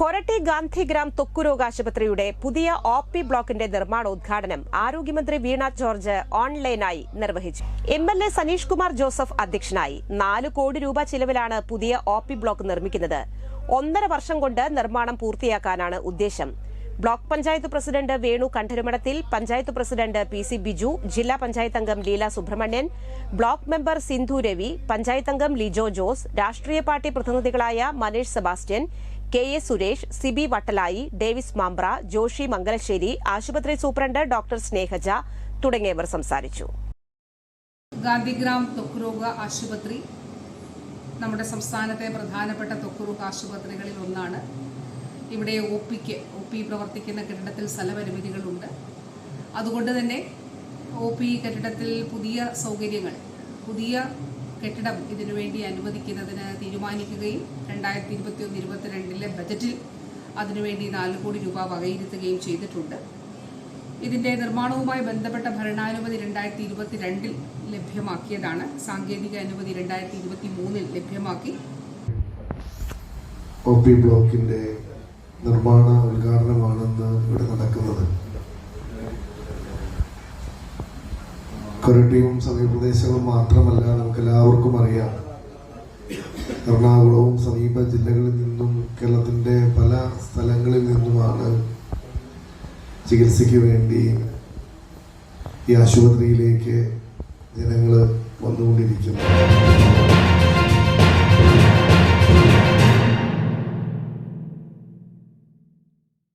കൊരട്ടി ഗാന്ധിഗ്രാം ത്വക്കുരോഗ ആശുപത്രിയുടെ പുതിയ O P ബ്ലോക്കിന്റെ നിർമ്മാണോദ്ഘാടനം ആരോഗ്യമന്ത്രി വീണ ജോർജ് ഓൺലൈനായി നിർവഹിച്ചു. M L A Saneesh Kumar Joseph അധ്യക്ഷനായി നാല് കോടി രൂപ ചിലവിലാണ് പുതിയ ഒ പി ബ്ലോക്ക് നിർമ്മിക്കുന്നത്. ഒന്നര വർഷം കൊണ്ട് നിർമ്മാണം പൂർത്തിയാക്കാനാണ് ഉദ്ദേശം. Block panchayat president Venu Kandarumadathil panchayat president P C Biju ജില്ലാ പഞ്ചായത്ത് അംഗം ലീല സുബ്രഹ്മണ്യൻ ബ്ലോക്ക് മെമ്പർ സിന്ധു രവി പഞ്ചായത്ത് അംഗം ലിജോ ജോസ് രാഷ്ട്രീയ പാർട്ടി പ്രതിനിധികളായ മനീഷ് സെബാസ്റ്റ്യൻ കെ എ സുരേഷ് സിബി വട്ടലായി ഡേവിസ് മാമ്പ്ര ജോഷി മംഗലശ്ശേരി ആശുപത്രി സൂപ്രണ്ട് ഡോക്ടർ സ്നേഹജ തുടങ്ങിയവർ സംസാരിച്ചു. ഗാന്ധിഗ്രാം ത്വക്കുരോഗ ആശുപത്രി നമ്മുടെ സംസ്ഥാനത്തെ പ്രധാനപ്പെട്ട ത്വക്കുരോഗ ആശുപത്രികളിൽ ഒന്നാണ്. ഇവിടെ ഒ പിക്ക് ഒ പി പ്രവർത്തിക്കുന്ന കെട്ടിടത്തിൽ സ്ഥലപരിമിതികളുണ്ട്. അതുകൊണ്ട് തന്നെ ഒ പി കെട്ടിടത്തിൽ പുതിയ സൗകര്യങ്ങൾ പുതിയ കെട്ടിടം ഇതിനുവേണ്ടി അനുവദിക്കുന്നതിന് തീരുമാനിക്കുകയും രണ്ടായിരത്തി ഇരുപത്തിയൊന്ന് ഇരുപത്തിരണ്ടിലെ ബജറ്റിൽ അതിനുവേണ്ടി നാല് കോടി രൂപ വകയിരുത്തുകയും ചെയ്തിട്ടുണ്ട്. ഇതിന്റെ നിർമ്മാണവുമായി ബന്ധപ്പെട്ട ഭരണാനുമതി രണ്ടായിരത്തി ഇരുപത്തിരണ്ടിൽ ലഭ്യമാക്കിയതാണ്. സാങ്കേതിക അനുമതി രണ്ടായിരത്തി ഇരുപത്തി മൂന്നിൽ ലഭ്യമാക്കി ബ്ലോക്കിന്റെ നിർമ്മാണ ഉദ്ഘാടനമാണെന്ന് ഇവിടെ നടക്കുന്നത്. കൊരട്ടിയും സമീപപ്രദേശങ്ങളും മാത്രമല്ല നമുക്ക് എല്ലാവർക്കും അറിയാം. എറണാകുളവും സമീപ ജില്ലകളിൽ നിന്നും കേരളത്തിന്റെ പല സ്ഥലങ്ങളിൽ നിന്നുമാണ് ചികിത്സയ്ക്ക് വേണ്ടി ഈ ആശുപത്രിയിലേക്ക് ജനങ്ങൾ വന്നുകൊണ്ടിരിക്കുന്നത്.